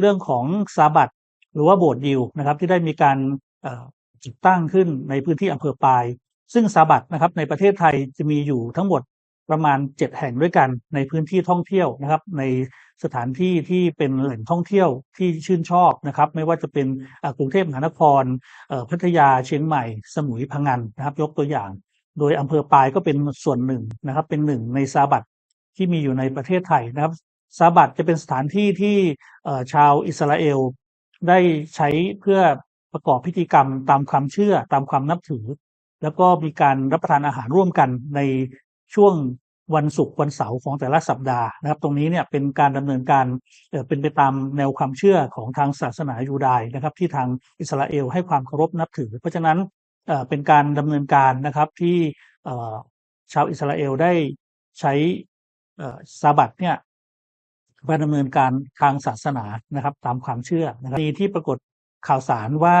เรื่องของซาบัดหรือว่าโบสถ์ยิวนะครับ ที่ได้มีการจัดตั้งขึ้นในพื้นที่อำเภอปาย ซึ่งซาบัดนะครับในประเทศไทยจะมีอยู่ทั้งหมดประมาณ 7 แห่งด้วยกันในพื้นที่ท่องเที่ยวนะครับ ในสถานที่ที่เป็นแหล่งท่องเที่ยวที่ชื่นชอบนะครับ ไม่ว่าจะเป็นกรุงเทพมหานครพัทยาเชียงใหม่ สมุยพังงานนะครับ ยกตัวอย่าง โดยอำเภอปายก็เป็นส่วนหนึ่งนะครับ เป็นหนึ่งในซาบัดที่มีอยู่ในประเทศไทยนะครับ ซาบัดจะเป็นสถานที่ที่ชาวอิสราเอลได้ใช้เพื่อประกอบพิธีกรรมตามความเชื่อตามความนับถือ แล้วก็มีการรับประทานอาหารร่วมกันในช่วงวันศุกร์วันเสาร์ของแต่ละสัปดาห์นะครับ ตรงนี้เนี่ยเป็นการดำเนินการเป็นไปตามแนวความเชื่อของทางศาสนายูดายนะครับ ที่ทางอิสราเอลให้ความเคารพนับถือ เพราะฉะนั้นเป็นการดำเนินการนะครับที่ชาวอิสราเอลได้ใช้ซาบัดเนี่ย มาดำเนินการทางศาสนานะครับ ตามความเชื่อนะครับีที่ปรากฏข่าวสารว่า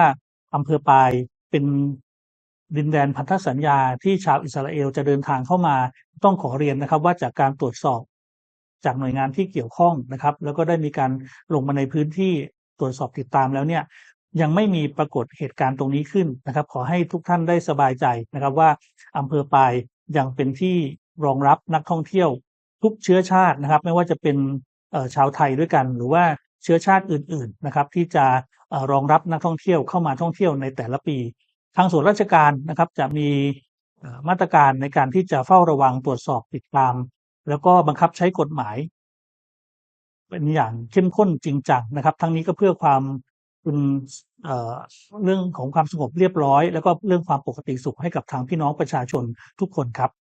อำเภอปายเป็นดินแดนพันธสัญญาที่ชาวอิสราเอลจะเดินทางเข้ามาต้องขอเรียนนะครับ ว่าจากการตรวจสอบจากหน่วยงานที่เกี่ยวข้องนะครับ แล้วก็ได้มีการลงมาในพื้นที่ตรวจสอบติดตามแล้วเนี่ยยังไม่มีปรากฏเหตุการณ์ตรงนี้ขึ้นนะครับ ขอให้ทุกท่านได้สบายใจนะครับว่าอำเภอปายยังเป็นที่รองรับนักท่องเที่ยวทุกเชื้อชาตินะครับ ไม่ว่าจะเป็น ชาวไทยด้วยกัน หรือว่าเชื้อชาติอื่น ๆนะครับ ที่จะรองรับนักท่องเที่ยวเข้ามาท่องเที่ยวในแต่ละปี ทางส่วนราชการนะครับจะมีมาตรการในการที่จะเฝ้าระวังตรวจสอบติดตาม แล้วก็บังคับใช้กฎหมาย เป็นอย่างเข้มข้นจริงจังนะครับ ทั้งนี้ก็เพื่อความเป็นเรื่องของความสงบเรียบร้อย แล้วก็เรื่องความปกติสุขให้กับทางพี่น้องประชาชนทุกคนครับ